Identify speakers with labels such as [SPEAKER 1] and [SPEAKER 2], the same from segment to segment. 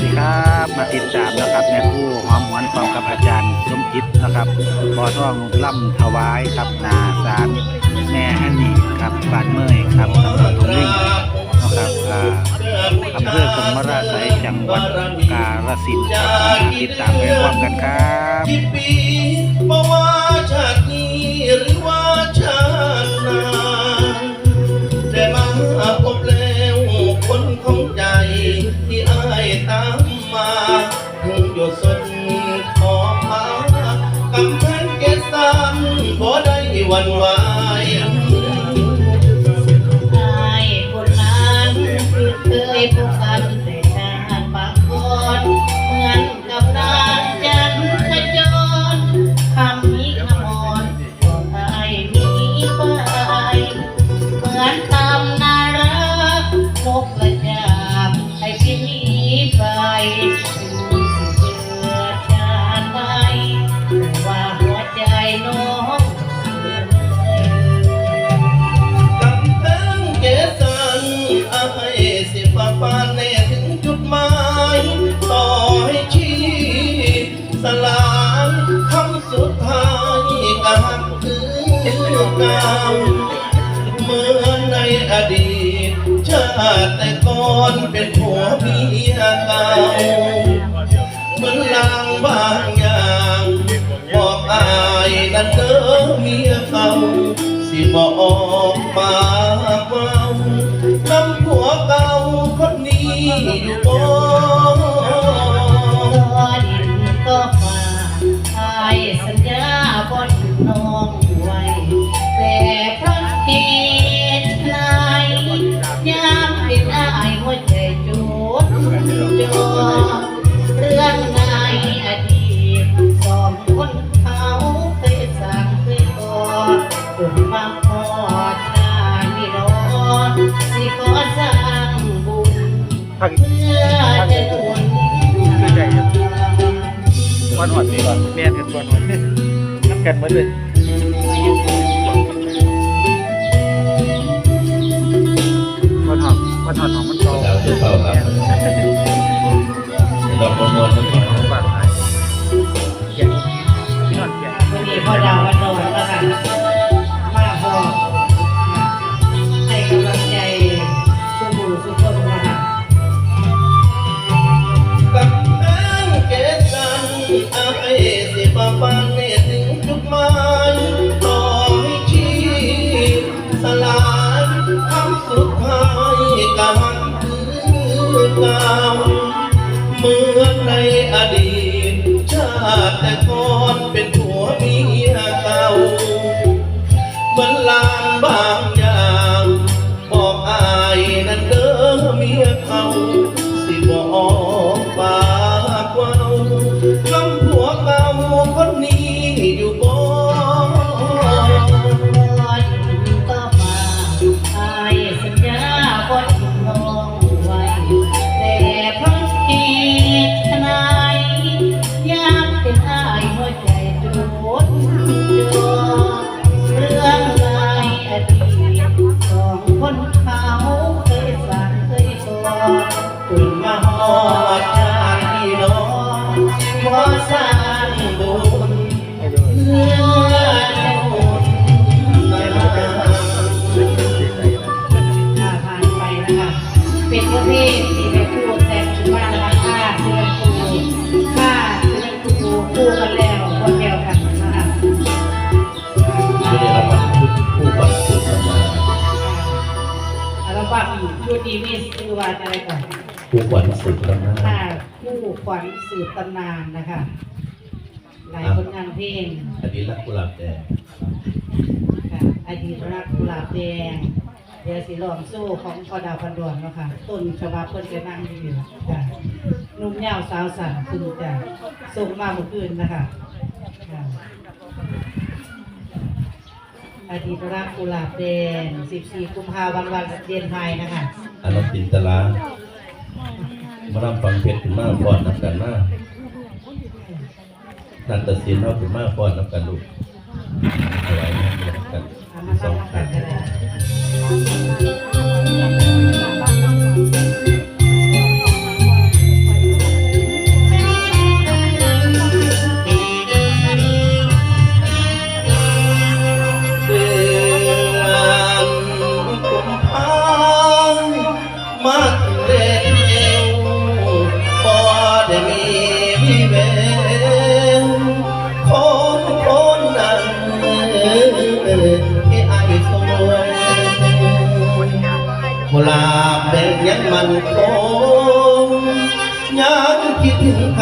[SPEAKER 1] สวัสดีครับมาติดตามนะครับแม่คู่หอมหวนพร้อมกับอาจารย์สมจิตนะครับบอท่องล่ำถวายครับนาสารแม่ฮันนี่ครับบานเมยครับตำบลตงลิงนะครับอาอำเภอกรมราชยจังหวัดกาฬสินธุ์ครับมาติดตามไปร้อมกันครับ
[SPEAKER 2] กี่ปีบ่ว่าชาตินี้หรือว่าชาติหน้าได้มาพบ ถึงอยู่สุดขอบฟ้ากำแพงเกศสันบ่ได้วันวา
[SPEAKER 3] เก่าเหมือนในอ
[SPEAKER 2] ดีตชาติแต่ก่อนเป็นผัวเมียเก่าเหมือนลางบางอย่างบอกอายนั่นเด้อเมียเขาสิบอกปากเว้าคำ
[SPEAKER 3] พักเพื่อจะหนุน
[SPEAKER 1] วันหอดนี่ก่อนแม่นกันวันหอดน้ำกันหมดเลยวันหอดวันหอดของมันโต
[SPEAKER 2] ดาวจะเฝ้าครับดอกมนต์
[SPEAKER 1] ของบ้านไหนเกียงพี่นอนเกียง
[SPEAKER 3] วันนี้พ่อดาววันโดนแล้วกัน สิ
[SPEAKER 2] บ มาฮอดชาติพี่น้องบ่สร้างบุญเพื่อจะหนุนน
[SPEAKER 3] อ่าผ่านไปนะคะ เป็นประเภทที่ไปพูดแต่งว่าราคาเสื้อครูค่าเสื้อครูคู่กันแล้วคนเดียวกันนะคะ
[SPEAKER 2] ไม่ได้รับการพูดผู้บัตรสุดมา
[SPEAKER 3] อัลบั้มชุดนี้มีชื่อว่าอะไรก่อน
[SPEAKER 2] ผู้บัตรสุดมา
[SPEAKER 3] ค่ะคู่ขวัญสืบตำนานนะคะ หลายผลงานเพลง
[SPEAKER 2] อันนี้รักกุหลาบแดง
[SPEAKER 3] ค่ะอดีตรักกุหลาบแดงเดี๋ยวสิลองสู้ของพอดาวพันดวงเนาะค่ะต้นฉบับเพิ่นจะนั่งอยู่จ้ะหนุ่มยาวสาวสันคือจะส่งมาเมื่อคืนนะคะค่ะอดีตรักกุหลาบแดง14กุมภาพันธ์วันเดือนไทยนะคะ
[SPEAKER 2] อันนั้นจินตลา มารับฟังเพชรถึงมาพอดนับกันมากนันตศิลป์เขาถึงมาพอดนับกันลูกเอาไว้นับกันสอง
[SPEAKER 3] ทำกั
[SPEAKER 2] ขั
[SPEAKER 3] น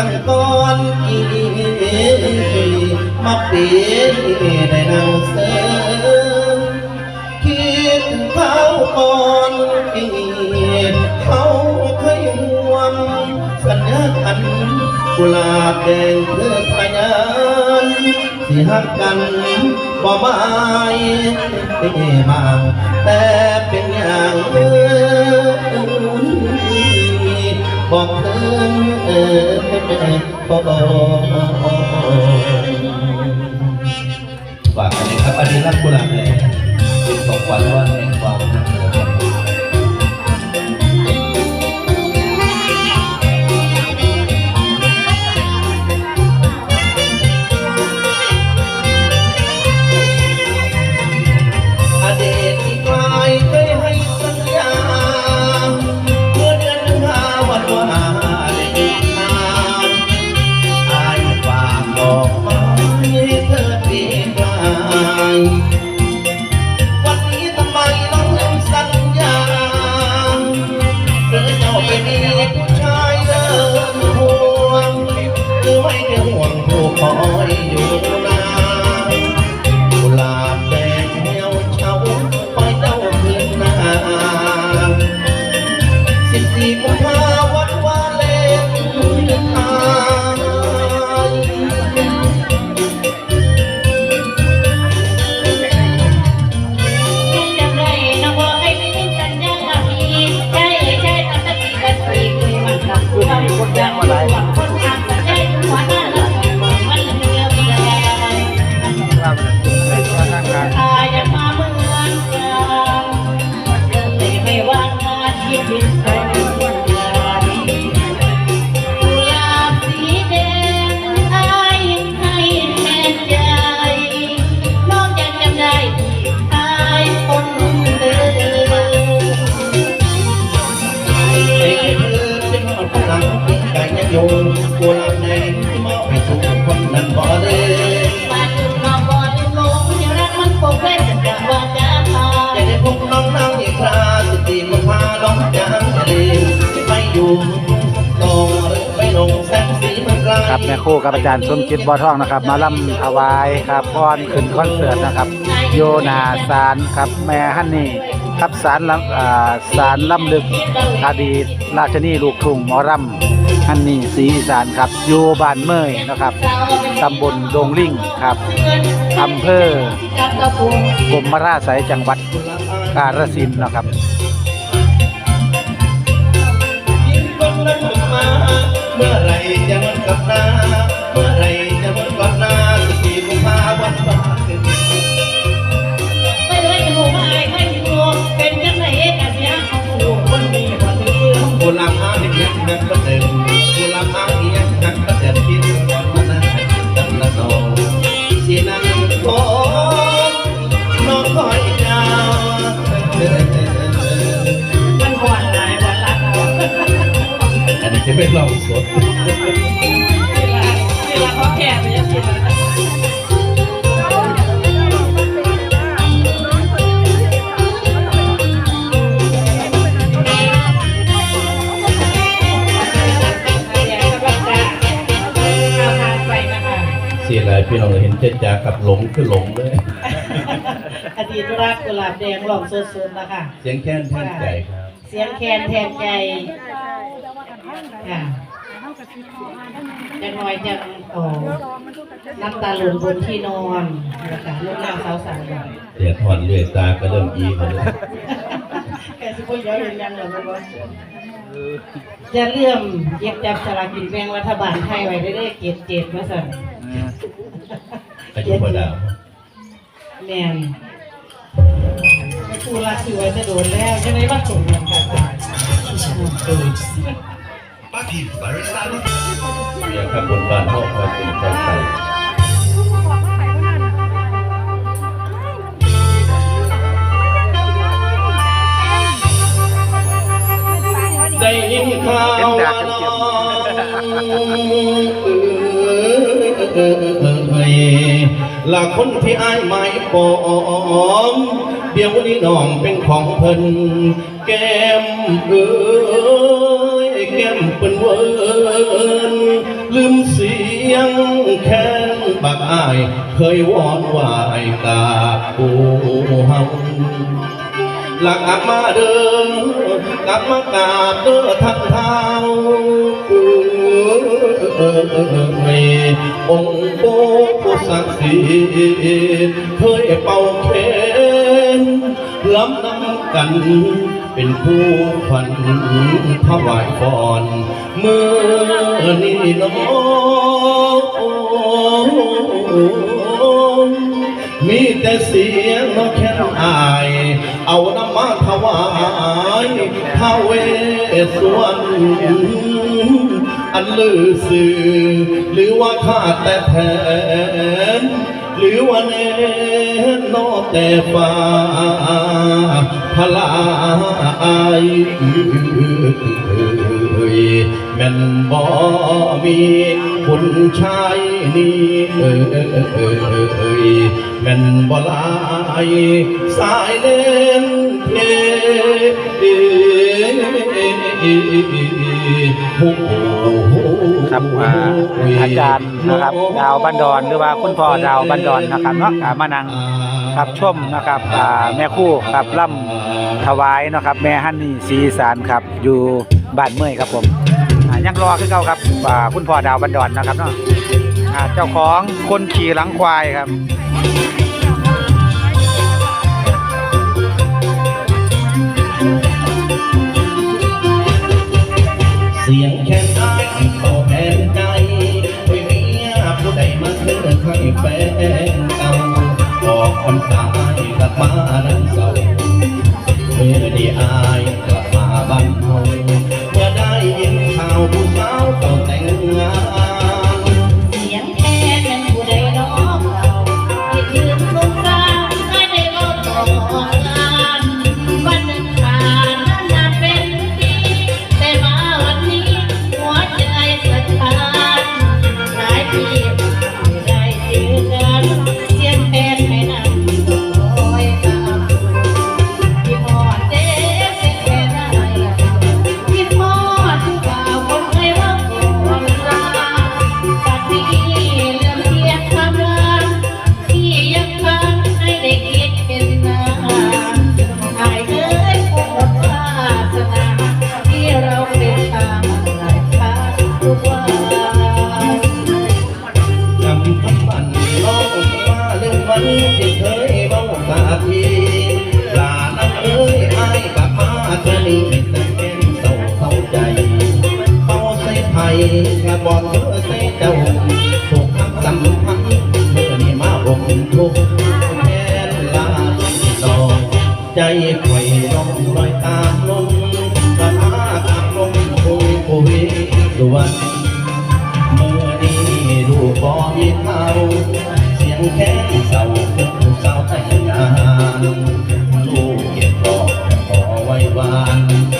[SPEAKER 2] ขั้นตอนอีมาเปลี่ยนได้นางเสริมคิดถึงเขาก่อนอีเขาเคยห่วงสัญญากันกุหลาบแดงเพื่อพยานที่หักกันบ่หมายบางแต่เป็นอย่างอื่นบอกเธอ ฝากกันเลยครับอันนี้รักกุหลาบเลยเป็นของขวัญวันแห่งความ ยังห่วงผู้คอยอยู่
[SPEAKER 1] แม่ครู่กับอาจารย์สมจิตบ่อทองนะครับ มาล่ำถวายครับพรขึ้นคอนเสิร์ตนะครับ โยนาสารครับแม่ฮันนี่ครับสารลำอ่าสารล่ำลึกอดีตราชนีลูกทุ่งหมอรำฮันนี่สีอีสานครับอยู่บ้านเมยนะครับตำบลดงลิงครับอำเภอ
[SPEAKER 3] กับกระปุก
[SPEAKER 1] กรมราชสายจังหวัดกาฬสินธุ์นะครับ
[SPEAKER 2] เมื่อไรจะมันกลับหน้าเมื่อไรจะมัน เป็น
[SPEAKER 3] เรา
[SPEAKER 2] สด
[SPEAKER 3] เวลาเวลาเขาแก่ไปยังสิมัน
[SPEAKER 2] เสียหลายพี่น้องเห็นเจ๊จ๋ากับหลงคือหลงเลย
[SPEAKER 3] อดีตรักกุหลาบแดงหล่อมสดๆนะคะ
[SPEAKER 2] เสียงแค้นแท่นใจครับ
[SPEAKER 3] เสียงแคนแทนใจ ค่ะจะน้อยจะโอ้น้ำตาหล่นบนที่นอนนะคะลูกนางสาวสาวหน่อย
[SPEAKER 2] เสียถอนเลือดตาก็เริ่มอีมาเลย
[SPEAKER 3] แกสิพูดย้อนยังยังเหรอไม่รู้จะเลื่อมเย็บจับสลากกินแบ่งรัฐบาลไทยไว้ได้ได้เกียรติเจ็ดมาสั่น
[SPEAKER 2] อายุพอดาว
[SPEAKER 3] แมนไม่ครูรักคือไว้จะโดนแล้วใช่ไหมว่าส่งเงินค่ะ
[SPEAKER 2] เดี๋ย วครับบนบานห้องคอยเป็นใจใส่ได้ยินข่าวว่าน้องเอ่ยละคนที่อายไม่ปอมเดี๋ยวนี้น้องเป็นของเพิ่นแก้มเอ้ย แก้มเป็นเวิร์นลืมเสียงแค้นบักอาย เคยวอนวายกาปูเฮาหลักกลับมาเดินกลับมากราบเด้อท่านเท้าเอยองค์โปผู้ศักดิ์สิทธิ์เคยเป่าเค ล้ำน้ำกัน เป็นผู้ขวัญถวายฟอนเมื่อนี้น้องมีแต่เสียงนกแค่นอาย เอาน้ำมาถวายท้าวเวสสวรรณอันลือสื่อหรือว่าข้าแต่แทน หรือว่าเน้นนอแต่ฟ้าพลายแม่นบ่มีคุณชายนี่แม่นบ่ลายสายเล่นเพโอ้โห
[SPEAKER 1] ครับอ่าอาจารย์นะครับดาวบันดอนหรือว่าคุณพ่อดาวบันดอนนะครับเนาะอ่ามานั่งครับชมนะครับอ่าแม่คู่ครับล่ำถวายเนาะครับแม่ฮันนี่สีอีสานครับอยู่บ้านเมื่อยครับผมอ่ายังรอคือเก่าครับอ่าคุณพ่อดาวบันดอนนะครับเนาะอ่าเจ้าของคนขี่หลังควายครับ
[SPEAKER 2] เสียงแค่ แฟนเก่าออกคำสายกลับมานั้นเศร้าเมื่อดีอา บมาเธอนี้แต่
[SPEAKER 3] แก้นเศ
[SPEAKER 2] ร้าเศร้าใจเขาใส่ไผ่กระบอกเธอใส่เจ้า อ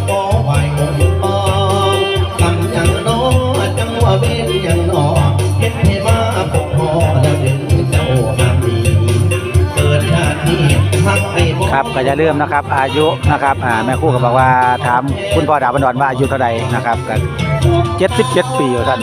[SPEAKER 2] มาขอไหว
[SPEAKER 3] องค์ปองกำ
[SPEAKER 2] ยังน้อจังว่าเว้นยังน้อเห็นให้มาพบพอแล้วดึงเจ้าหามีเกิดชาตินี้ทักให้บ่
[SPEAKER 1] ครับก็จะเริ่าลืมนะครับ อายุนะครับอ่าแม่ครู่ก็บอกว่าถามคุณพ่อดาบันดอนว่าอายุเท่าไหร่นะครับก็77 ปีอยู่ท่าน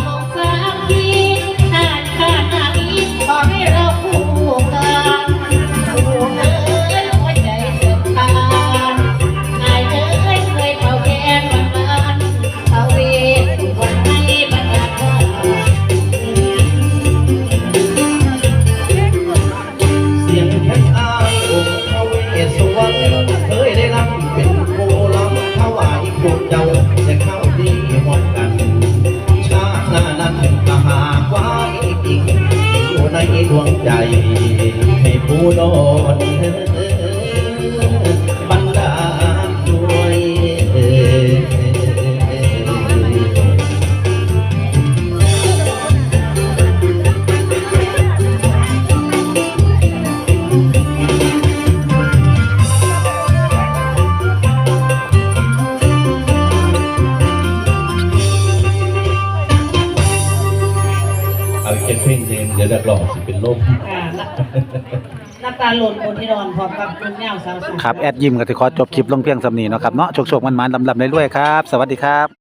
[SPEAKER 3] การหล่นบนที่นอนพร้อมกับคุณเงาสาวสวย
[SPEAKER 1] ครับ แอดยิมก็สิขอจบคลิปลงเพียงสำนีเนาะครับเนาะโชคๆมันๆลำๆเรื่อยๆครับ สวัสดีครับ